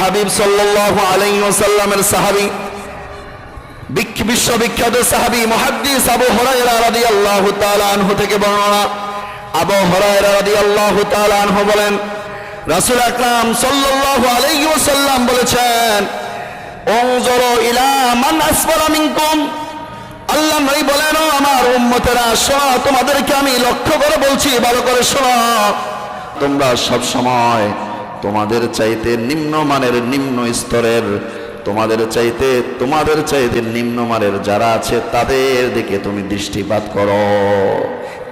হাবিব সাল্লাল্লাহু আলাইহি ওয়াসাল্লামের সাহাবী বিশ্ববিখ্যাত সাহাবী মুহাদ্দিস আবু হুরায়রা রাদিয়াল্লাহু তাআলা আনহু থেকে বর্ণনা। আবু হুরায়রা রাদিয়াল্লাহু তাআলা আনহু বলেন, রাসূল আকরাম সাল্লাল্লাহু আলাইহি ওয়াসাল্লাম বলেছেন, উনজুরু ইলা মান আসফালা মিনকুম। আল্লাহ নই বলেন আমার উম্মতেরা, শোনো, তোমাদেরকে আমি লক্ষ্য করে বলছি, ভালো করে শোনো। তোমরা সব সময় তোমাদের চাইতে নিম্নমানের নিম্ন স্তরের, তোমাদের চাইতে তোমাদের চাইতে নিম্নমানের যারা আছে, তাদের দিকে তুমি দৃষ্টিপাত করো।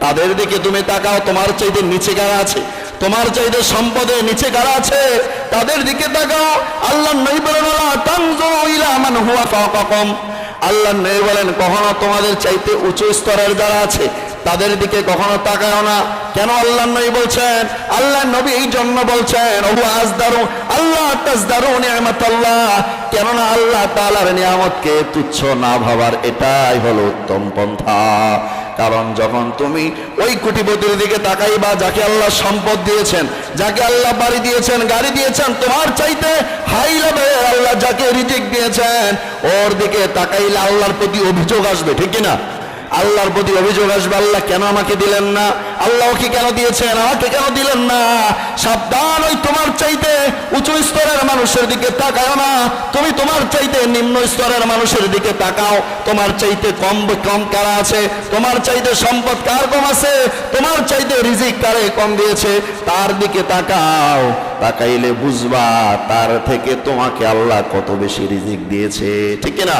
তাদের দিকে তুমি তাকাও, তোমার চাইতে নিচে কারা আছে? তোমার চাইতে সম্পদে নিচে কারা আছে? তাদের দিকে তাকাও। আল্লাহ নই বলেন তানজুরু ইলা ফাওকাকুম। আল্লাহ নেই বলেন, কখনো তোমাদের চাইতে উঁচু স্তরের যারা আছে, তাদের দিকে কখনো তাকায় না। কেন আল্লাহ নবী বলছেন? আল্লাহ নবী এই জন্য বলছেন আল্লাহ নিয়ামতাল্লাহ। কেননা আল্লাহ তাআলার নিয়ামতকে তুচ্ছ না ভাবার এটাই হলো উত্তম পন্থা। কারণ যখন তুমি ওই কোটিপতির দিকে তাকাইবা, যাকে আল্লাহ সম্পদ দিয়েছেন যাকে আল্লাহ বাড়ি দিয়েছেন, গাড়ি দিয়েছেন, তোমার চাইতে হাই লাভে আল্লাহ যাকে রিজিক দিয়েছেন, ওর দিকে তাকাইলে আল্লাহর প্রতি অভিযোগ আসবে, ঠিক না আল্লাহর প্রতি অভিযোগ আসবে, আল্লাহ কেন আমাকে দিলেন না? আল্লাহ ওকে কেন দিয়েছেন? আমাকে কেন দিলেন না? সাবধান ওই তোমার চাইতে উঁচু স্তরের মানুষের দিকে তাকাও না। তুমি তোমার চাইতে নিম্ন স্তরের মানুষের দিকে তাকাও। তোমার চাইতে কম কম কারা আছে? তোমার চাইতে সম্পদ কার কম আছে? তোমার চাইতে রিজিক কারে কম দিয়েছে? তার দিকে তাকাও। তাকাইলে বুঝবা, তার থেকে তোমাকে আল্লাহ কত বেশি রিজিক দিয়েছে। ঠিক না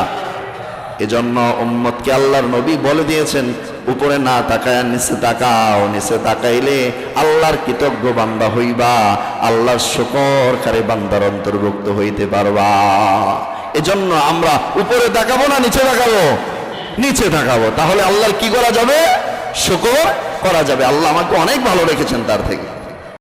এজন্য উম্মতকে আল্লাহর নবী বলে দিয়েছেন, উপরে না তাকায়, নিচে তাকাও, নিচে তাকাইলে আল্লাহর কৃতজ্ঞ বান্দা হইবা, আল্লাহর শকরকারী বান্দার অন্তর্ভুক্ত হইতে পারবা। এজন্য আমরা উপরে তাকাবো না, নিচে তাকাবো? নিচে তাকাবো। তাহলে আল্লাহর কি করা যাবে? শকর করা যাবে। আল্লাহ আমাকে অনেক ভালো রেখেছেন তার থেকে।